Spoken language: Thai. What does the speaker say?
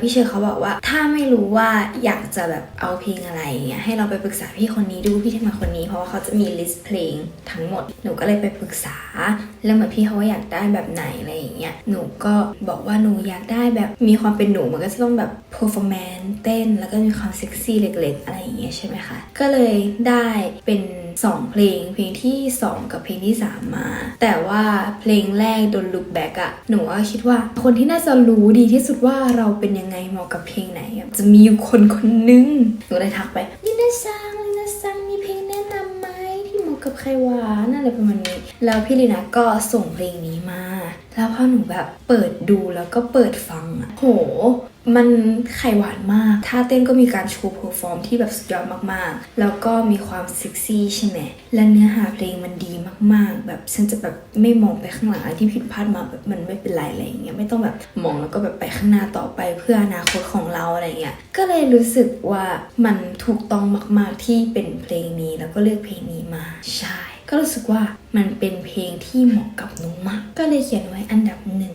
พี่เชอร์เขาบอกว่าถ้าไม่รู้ว่าอยากจะแบบเอาเพลงอะไรเงี้ยให้เราไปปรึกษาพี่คนนี้ดูพี่ที่มาคนนี้เพราะว่าเขาจะมีลิสต์เพลงทั้งหมดหนูก็เลยไปปรึกษา แล้วเหมือนพี่เขาว่าอยากได้แบบไหนอะไรอย่างเงี้ยหนูก็บอกว่าหนูอยากได้แบบมีความเป็นหนูมันก็จะต้องแบบ performance เต้น แล้วก็มีความเซ็กซี่เล็กๆอะไรอย่างเงี้ยใช่ไหมคะก็เลยได้เป็น 2 เพลง เพลงที่ 2 กับเพลงที่ 3 มา แต่ว่าเพลงแรกโดนลุกแบ็กอะหนูก็คิดว่าคนที่น่าจะรู้ดีที่สุดว่าเราเป็นยังไงเหมาะกับเพลงไหน จะมีอยู่คนคนนึงหนูเลยทักไปลินาซังลินาซังมีเพลงแนะนำไหมที่เหมาะกับใครวะนั่นอะไรประมาณนี้ แล้วพี่ลีนาก็ส่งเพลงนี้มา แล้วพอหนูแบบเปิดดูแล้วก็เปิดฟังอะโห มันไข่หวานมากท่าเต้นก็มีการโชว์เพอร์ฟอร์มที่แบบสุดยอดมากๆ แล้วก็มีความเซ็กซี่ใช่ไหม และเนื้อหาเพลงมันดีมากๆ แบบฉันจะแบบไม่มองไปข้างหลังอะไรที่ผิดพลาดมาแบบมันไม่เป็นไรอะไรอย่างเงี้ย ไม่ต้องแบบมองแล้วก็แบบไปข้างหน้าต่อไปเพื่ออนาคตของเราอะไรเงี้ย ก็เลยรู้สึกว่ามันถูกต้องมากๆที่เป็นเพลงนี้แล้วก็เลือกเพลงนี้มา ใช่ ก็รู้สึกว่ามันเป็นเพลงที่เหมาะกับหนูมาก ก็เลยเขียนไว้อันดับหนึ่ง